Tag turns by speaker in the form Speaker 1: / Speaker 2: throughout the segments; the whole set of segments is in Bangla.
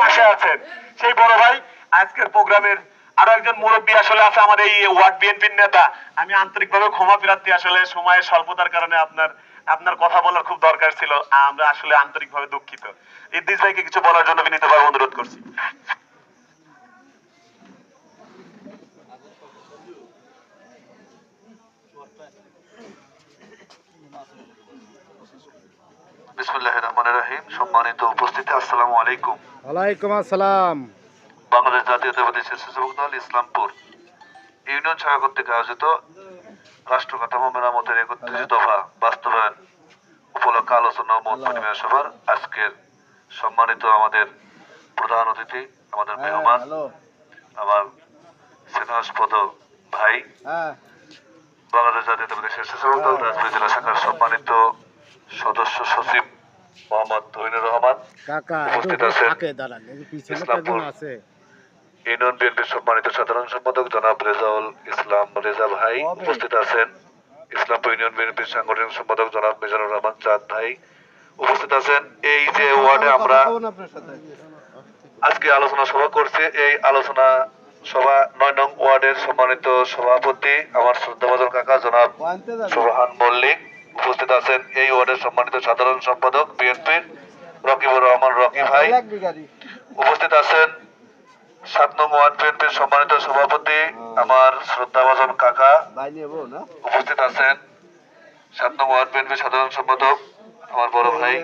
Speaker 1: পাশে আছেন। সেই বড় ভাই, আজকের প্রোগ্রামের আরও একজন মুরব্বী আসলে আছে আমাদের এই ওয়ার্ড বিএনপির নেতা। আমি আন্তরিকভাবে ক্ষমা প্রার্থী আসলে সময়ের স্বল্পতার কারণে আপনার আপনার কথা বলার খুব দরকার ছিল। আমরা আসলে আন্তরিকভাবে দুঃখিত। ইদ্দিস ভাইকে কিছু বলার জন্য বিনীতভাবে অনুরোধ করছি।
Speaker 2: বিসমুল্লাহ রহমান রাহিম। সম্মানিত উপস্থিতি আসসালামু আলাইকুম।
Speaker 3: ওয়ালাইকুম আসসালাম।
Speaker 2: বাংলাদেশ জাতীয়তাবাদী স্বেচ্ছাসেবক দল ইসলামপুর ইউনিয়ন শাখা কর্তৃক আয়োজিত রাষ্ট্র কাঠামো মেরামতের একত্রিশ দফা বাস্তবায়ন উপলক্ষে আলোচনা ও মত বিনিময় সভার আজকের সম্মানিত আমাদের প্রধান অতিথি আমাদের মেহমান আমার স্নেহাস্পদ ভাই।
Speaker 3: হ্যাঁ।
Speaker 2: বাংলাদেশ জাতীয়তাবাদী স্বেচ্ছাসেবক দল রাজবাড়ী জেলা শাখার সম্মানিত সদস্য সচিব মোহাম্মদ তৈনুর রহমান
Speaker 3: কাকা
Speaker 2: উপস্থিত আছেন। ইসলামপুর। ইউনিয়ন বিএনপির সম্মানিত সাধারণ সম্পাদক জনাব রেজাউল ইসলাম রেজা ভাই উপস্থিত আছেন। ইসলামপুর ইউনিয়ন বিএনপির সাংগঠনিক সম্পাদক জনাব মিজানুর রহমান চাঁদ ভাই উপস্থিত আছেন। এই যে ওয়ার্ডে আমরা আজকে আলোচনা সভা করছি। এই আলোচনা সভা নয় নং ওয়ার্ডের সম্মানিত সভাপতি আমার শ্রদ্ধাভাজন কাকা জনাব সোহান মল্লিক। উপস্থিত আছেন এই ওয়ার্ডের সম্মানিত সাধারণ সম্পাদক বিএনপির রকিবুর রহমান রকি ভাই। উপস্থিত আছেন সাত নং ওয়ার্ড বিএনপির সম্মানিত সভাপতি আমার শ্রদ্ধাভাজন কাকা। উপস্থিত আছেন সাত নং ওয়ার্ড বিএনপির সাধারণ সম্পাদক আমার বড় ভাই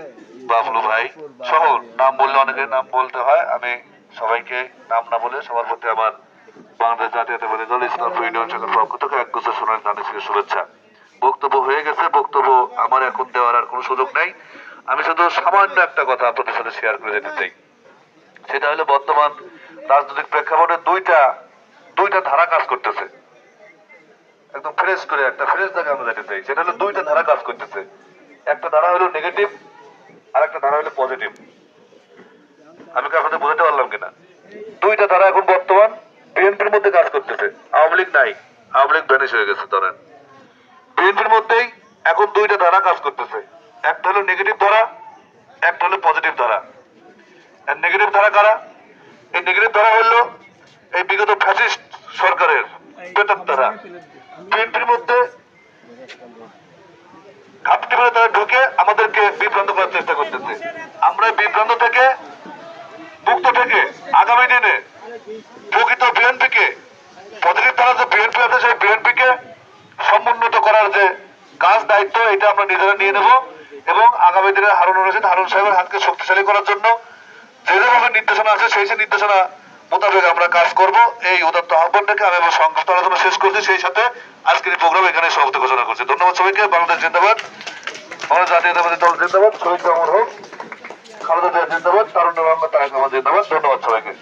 Speaker 2: বাবলু ভাই। সহ নাম বললে অনেকের নাম বলতে হয় আমি সবাইকে নাম না বলে সবার প্রতি আমার বাংলাদেশ জাতীয়তাবাদী দল ইসলামপুর ইউনিয়ন শাখার পক্ষ থেকে এক গুচ্ছ সোনার থেকে শুভেচ্ছা। বক্তব্য হয়ে গেছে আমার এখন দেওয়ার আর কোনো সুযোগ নেই। আমি শুধু সামান্য একটা কথা আপনাদের সাথে শেয়ার করে যেতে চাই। সেটা হলো বর্তমান রাজনৈতিক প্রেক্ষাপটে দুইটা দুইটা ধারা কাজ করতেছে। একদম ফ্রেশ করে একটা ফ্রেশ জায়গা আমরা যেতে চাই। সেটা হলো দুইটা ধারা কাজ করতেছে। একটা ধারা হলো নেগেটিভ আর একটা ধারা হলো পজিটিভ আমি কি আপনাদের বোঝাতে পারলাম কিনা? দুইটা ধারা এখন বর্তমান বিএনপির মধ্যে কাজ করতেছে। আওয়ামী লীগ নাই। আওয়ামী লীগ ভ্যানিশ হয়ে গেছে, ধরেন। এখন দুইটা ধারা কাজ করতেছে। একটা হলো নেগেটিভ ধারা, একটা হলো পজিটিভ ধারা। নেগেটিভ ধারা কারা? এই নেগেটিভ ধারা হলো এই বিগত ফ্যাসিস্ট সরকারের বেতন ধারা। বিএনপির মধ্যে ঘাপটি করে তারা ঢুকে আমাদেরকে বিভ্রান্ত করার চেষ্টা করতেছে। আমরা বিভ্রান্ত থেকে মুক্ত থেকে আগামী দিনে প্রকৃত বিএনপিকে পজিটিভ ধারা যে বিএনপি আছে, সেই বিএনপিকে সমুন্নত করার যে কাজ দায়িত্ব, এটা আমরা নিজেরা নিয়ে নেব এবং আগামী দিনে হারুন রশিদ, হারুন সাহেবের হাতকে শক্তিশালী করার জন্য যে যেভাবে নির্দেশনা আছে সেই সেই নির্দেশনা মোতাবেক আমরা কাজ করব। এই উদাত্ত আহ্বানটাকে আমি আমার সংক্ষিপ্ত আলোচনা শেষ করছি। সেই সাথে আজকের এই প্রোগ্রাম এখানে সমাপ্ত ঘোষণা করছি। ধন্যবাদ সবাইকে। বাংলাদেশ জিন্দাবাদ। বাংলাদেশ জাতীয়তাবাদী দল জিন্দাবাদ। শহীদ জামর হোক, খালেদা জিয়া জিন্দাবাদ, তারুণ্য মোহাম্মদ তারেক জিন্দাবাদ। ধন্যবাদ সবাইকে।